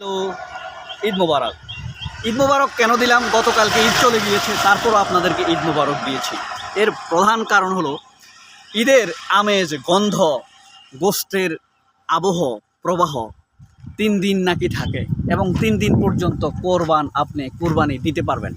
তো ঈদ মোবারক। ঈদ মোবারক কেন দিলাম? গতকালকে ঈদ চলে গিয়েছে, তারপরও আপনাদেরকে ঈদ মোবারক দিয়েছি। এর প্রধান কারণ হলো, ঈদের আমেজ, গন্ধ গোস্তের আবহ, প্রবাহ তিন দিন নাকি থাকে এবং তিন দিন পর্যন্ত কোরবান আপনি কোরবানি দিতে পারবেন,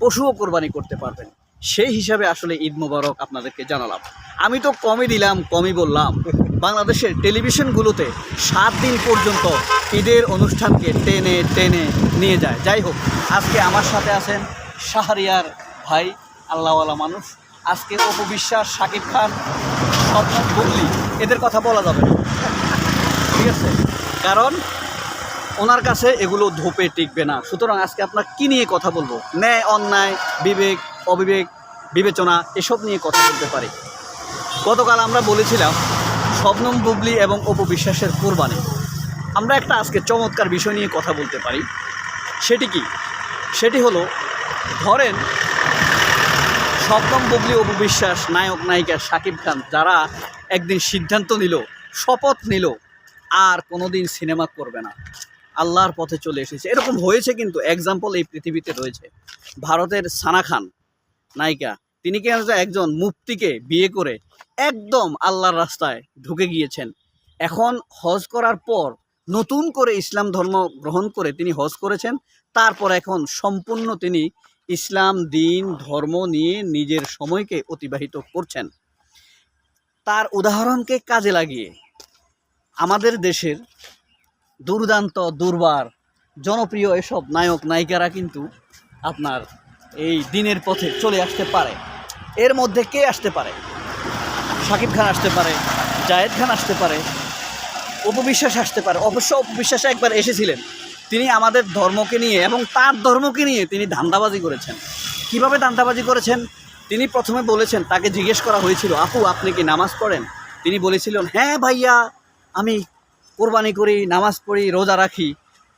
পশুও কোরবানি করতে পারবেন। সেই হিসাবে আসলে ঈদ মোবারক আপনাদেরকে জানালাম। আমি তো কমই দিলাম, কমই বললাম। বাংলাদেশের টেলিভিশনগুলোতে সাত দিন পর্যন্ত ঈদের অনুষ্ঠানকে টেনে টেনে নিয়ে যায়। যাই হোক, আজকে আমার সাথে আছেন শাহরিয়ার ভাই, আল্লাহওয়ালা মানুষ। আজকে অপু বিশ্বাস, শাকিব খান, স্বপ্ন বুবলি এদের কথা বলা যাবে না। ঠিক আছে? কারণ ওনার কাছে এগুলো ধোপে টিকবে না। সুতরাং আজকে আপনার কি নিয়ে কথা বলব? ন্যায়, অন্যায়, বিবেক, অবিবেক বিবেচনা এসব নিয়ে কথা বলতে পারি। গতকাল আমরা বলেছিলাম, শবনম বুবলি এবং অপু বিশ্বাসের কোরবানি। আমরা একটা আজকে চমৎকার বিষয় নিয়ে কথা বলতে পারি। সেটি কি? সেটি হলো, ধরেন, শবনম বুবলি, অপু বিশ্বাস, নায়ক, নায়িকা শাকিব খান, যারা একদিন সিদ্ধান্ত নিল, শপথ নিল, আর কোনোদিন সিনেমা করবে না। আল্লাহর পথে চলে এসেছে। এরকম হয়েছে কিন্তু এক্সাম্পল এই পৃথিবীতে রয়েছে। ভারতের সানা খান, নায়িকা তিনি কিন্তু একজন মুফতিকে বিয়ে করে একদম আল্লাহর রাস্তায় ঢুকে গিয়েছেন। এখন হজ করার পর নতুন করে ইসলাম ধর্ম গ্রহণ করে তিনি হজ করেছেন। তারপর এখন সম্পূর্ণ তিনি ইসলাম, দিন, ধর্ম নিয়ে নিজের সময়কে অতিবাহিত করছেন। তার উদাহরণকে কাজে লাগিয়ে আমাদের দেশের দুর্দান্ত, দুর্বার, জনপ্রিয় এসব নায়ক, নায়িকারা কিন্তু আপনার এই দিনের পথে চলে আসতে পারে। এর মধ্যে কে আসতে পারে? শাকিব খান আসতে পারে, জায়েদ খান আসতে পারে অপবিশ্বাস আসতে পারে। অবশ্য অপবিশ্বাস একবার এসেছিলেন। তিনি আমাদের ধর্মকে নিয়ে এবং তার ধর্মকে নিয়ে তিনি ধান্দাবাজি করেছেন। কীভাবে ধান্দাবাজি করেছেন? তিনি প্রথমে বলেছেন, তাকে জিজ্ঞেস করা হয়েছিল, আপু, আপনি কি নামাজ পড়েন? তিনি বলেছিলেন হ্যাঁ ভাইয়া, আমি কোরবানি করি, নামাজ পড়ি, রোজা রাখি।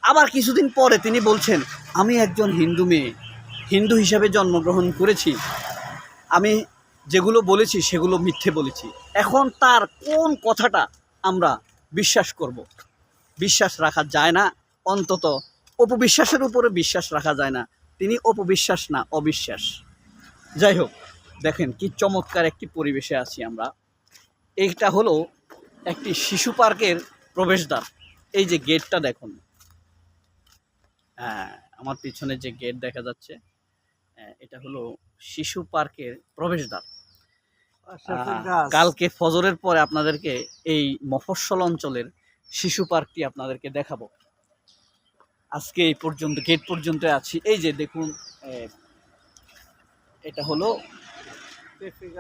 আবার কিছুদিন পরে তিনি বলছেন, আমি একজন হিন্দু মেয়ে। হিন্দু হিসাবে জন্মগ্রহণ করেছি। আমি যেগুলো বলেছি সেগুলো মিথ্যে বলেছি। এখন তার কোন কথাটা আমরা বিশ্বাস করব? বিশ্বাস রাখা যায় না। অন্তত অপবিশ্বাসের উপরে বিশ্বাস রাখা যায় না। তিনি অপবিশ্বাস না, অবিশ্বাস। যাই হোক, দেখেন কি চমৎকার একটি পরিবেশে আছি আমরা। এইটা হলো একটি শিশু পার্কের প্রবেশদ্বার। এই যে গেটটা দেখুন। হ্যাঁ আমার পিছনে যে গেট দেখা যাচ্ছে। এটা হলো শিশু পার্কের প্রবেশদ্বার। কালকে ফজরের পরে আপনাদেরকে এই মফস্বল অঞ্চলের শিশু পার্কটি আপনাদেরকে দেখাবো। আজকে এই পর্যন্ত গেট পর্যন্ত আছি। এই যে দেখুন এটা হলো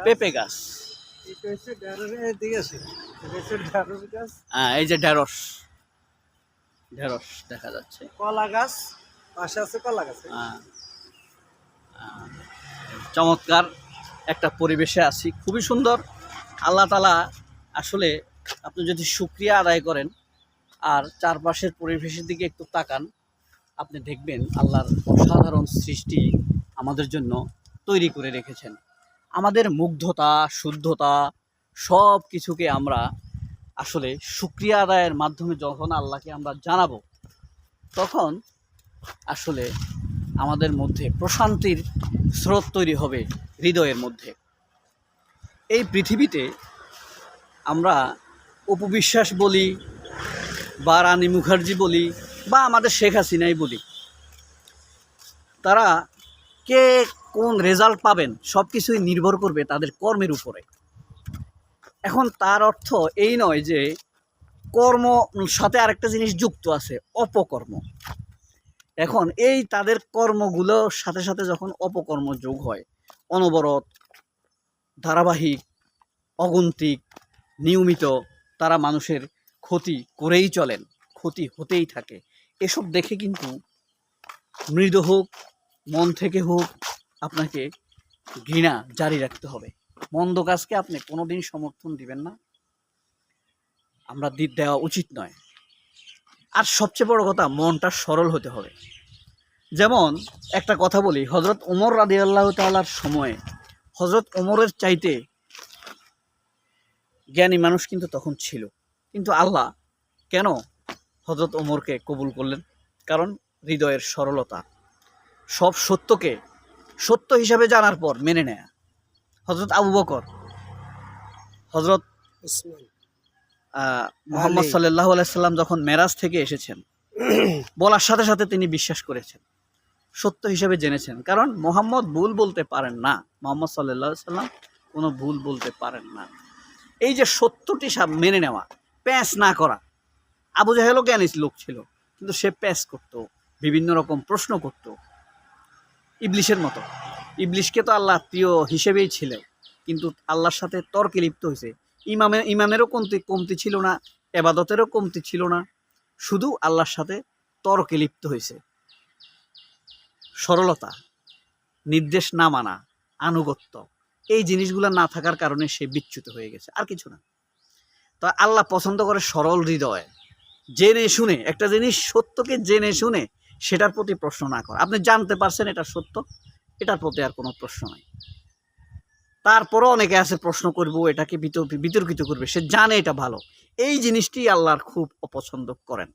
পেঁপে গাছ। হ্যাঁ, এই যে ঢেঁড়স। ঢেঁড়স দেখা যাচ্ছে। কলা গাছ। পাশে আছে কলা গাছ। আহ, চমৎকার একটা পরিবেশে আছি, খুবই সুন্দর। আল্লাহ তালা আসলে আপনি যদি সুক্রিয়া আদায় করেন আর চারপাশের পরিবেশের দিকে একটু তাকান, আপনি দেখবেন আল্লাহর অসাধারণ সৃষ্টি আমাদের জন্য তৈরি করে রেখেছেন। আমাদের মুগ্ধতা, শুদ্ধতা সব কিছুকে আমরা আসলে সুক্রিয়া আদায়ের মাধ্যমে যখন আল্লাহকে আমরা জানাব, তখন আসলে আমাদের মধ্যে প্রশান্তির স্রোত তৈরি হবে হৃদয়ের মধ্যে। এই পৃথিবীতে আমরা উপবিশ্বাস বলি, বা রানী মুখার্জি বলি, বা আমাদের শেখ হাসিনাই বলি। তারা কে কোন রেজাল্ট পাবেন সব কিছুই নির্ভর করবে তাদের কর্মের উপরে। এখন তার অর্থ এই নয় যে কর্ম সাথে আরেকটা জিনিস যুক্ত আছে, অপকর্ম। এখন এই তাদের কর্মগুলোর সাথে সাথে যখন অপকর্ম যোগ হয়, অনবরত, ধারাবাহিক, অগন্তিক, নিয়মিত তারা মানুষের ক্ষতি করেই চলেন, ক্ষতি হতেই থাকে। এসব দেখে কিন্তু মৃদ হোক, মন থেকে হোক, আপনাকে ঘৃণা জারি রাখতে হবে। মন্দ কাজকে আপনি কোনোদিন সমর্থন দিবেন না। আমরা দেওয়া উচিত নয়। আর সবচেয়ে বড় কথা, মনটা সরল হতে হবে। যেমন, একটা কথা বলি হজরত ওমর রাদি আল্লাহ তালার সময়ে হজরত ওমরের চাইতে জ্ঞানী মানুষ কিন্তু তখন ছিল। কিন্তু আল্লাহ কেন হজরত ওমরকে কবুল করলেন? কারণ হৃদয়ের সরলতা। সব সত্যকে সত্য হিসাবে জানার পর মেনে নেয়া। হজরত আবু বকর হজরত মোহাম্মদ। সাল্লাহ আলাইসাল্লাম যখন মেরাজ থেকে এসেছেন বলার সাথে সাথে তিনি বিশ্বাস করেছেন। সত্য হিসেবে জেনেছেন। কারণ মোহাম্মদ ভুল বলতে পারেন না। মোহাম্মদ সাল্লাহ সাল্লাম কোনো ভুল বলতে পারেন না। এই যে সত্যটি মেনে নেওয়া প্যাঁচ না করা আবু জাহেলও জ্ঞানী লোক ছিল কিন্তু সে প্যাঁচ করত বিভিন্ন রকম প্রশ্ন করত ইবলিশের মতো। ইবলিশকে তো আল্লাহ প্রিয় হিসেবেই ছিল কিন্তু আল্লাহর সাথে তর্কে লিপ্ত হয়েছে। ইমামের ইমানেরও কমতি কমতি ছিল না, এবাদতেরও কমতি ছিল না। শুধু আল্লাহর সাথে তর্কে লিপ্ত হয়েছে। সরলতা, নির্দেশ না মানা, আনুগত্য, এই জিনিসগুলো না থাকার কারণে সে বিচ্যুত হয়ে গেছে, আর কিছু না। তো আল্লাহ পছন্দ করে সরল হৃদয়। জেনে শুনে, একটা জিনিস সত্যকে জেনে শুনে সেটার প্রতি প্রশ্ন না করা। আপনি জানতে পারছেন এটা সত্য, এটার প্রতি আর কোনো প্রশ্ন নাই। তারপরও অনেকে আছে প্রশ্ন করব এটাকে বিতর্কিত করবে সে জানে এটা ভালো। এই জিনিসটি আল্লাহর খুব অপছন্দ করেন।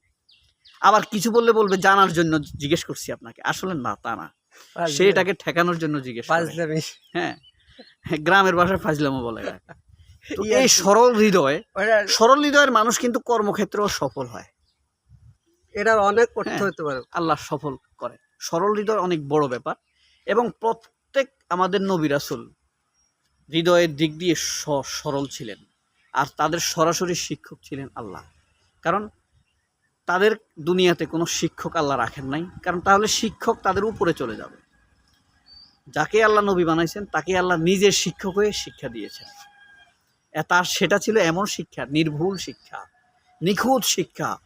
আবার কিছু বললে বলবে জানার জন্য জিজ্ঞেস করছি আপনাকে। আসলে না তা না। সে এটাকে ঠেকানোর জন্য জিজ্ঞেস হ্যাঁ। গ্রামের ভাষায় ফাজলামো বলে ইয়ার এই সরল হৃদয় সরল হৃদয়ের মানুষ কিন্তু কর্মক্ষেত্রেও সফল হয়। এটার অনেক হ্যাঁ। হতে পারে। আল্লাহ সফল করে। সরল হৃদয় অনেক বড় ব্যাপার। এবং প্রত্যেক আমাদের নবী রাসূল হৃদয়ের দিক দিয়ে সরল ছিলেন। আর তাদের সরাসরি শিক্ষক ছিলেন আল্লাহ। কারণ তাদের দুনিয়াতে কোনো শিক্ষক আল্লাহ রাখেন নাই। কারণ তাহলে শিক্ষক তাদের উপরে চলে যাবে। যাকে আল্লাহ নবী বানাইছেন, তাকে আল্লাহ নিজের শিক্ষক হয়ে শিক্ষা দিয়েছেন। তার সেটা ছিল এমন শিক্ষা, নির্ভুল শিক্ষা, নিখুঁত শিক্ষা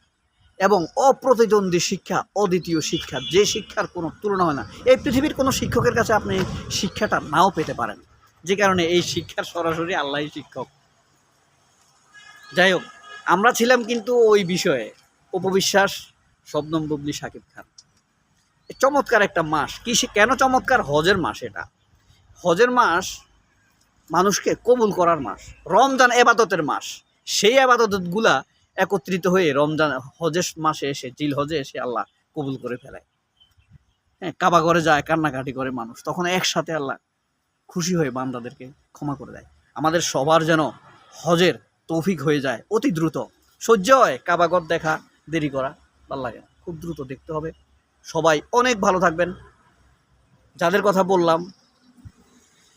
এবং অপ্রতিদ্বন্দ্বী শিক্ষা, অদ্বিতীয় শিক্ষা। যে শিক্ষার কোনো তুলনা হয় না। এই পৃথিবীর কোনো শিক্ষকের কাছে আপনি শিক্ষাটা নাও পেতে পারেন। যে কারণে এই শিক্ষার সরাসরি আল্লাহ শিক্ষক। যাই হোক, আমরা ছিলাম কিন্তু ওই বিষয়ে উপবিশ্বাস, শবনম বুবলি, সাকিব খান। চমৎকার একটা মাস। কি কেন চমৎকার? হজের মাস এটা। হজের মাস মানুষকে কবুল করার মাস। রমজান এবাদতের মাস। সেই আবাদতগুলা একত্রিত হয়ে রমজান হজের মাসে এসে, জিল হজে এসে আল্লাহ কবুল করে ফেলায়। হ্যাঁ কাবা করে যায়, কান্নাকাটি করে মানুষ। তখন একসাথে আল্লাহ খুশি হয়ে বান্দাদেরকে ক্ষমা করে দেয়। আমাদের সবার যেন হজের তৌফিক হয়ে যায় অতি দ্রুত। সহ্য হয় কাবাগত দেখা দেরি করা ভালো লাগে না। খুব দ্রুত দেখতে হবে। সবাই অনেক ভালো থাকবেন। যাদের কথা বললাম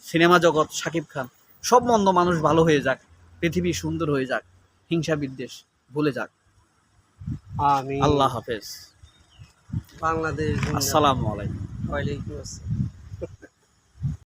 সিনেমা জগৎ শাকিব খান সব মন্দ মানুষ ভালো হয়ে যাক পৃথিবী সুন্দর হয়ে যাক হিংসা বিদ্বেষ ভুলে যাক। আল্লাহ হাফেজ। বাংলাদেশ। আসসালামু আলাইকুম। ওয়ালাইকুম আসসালাম।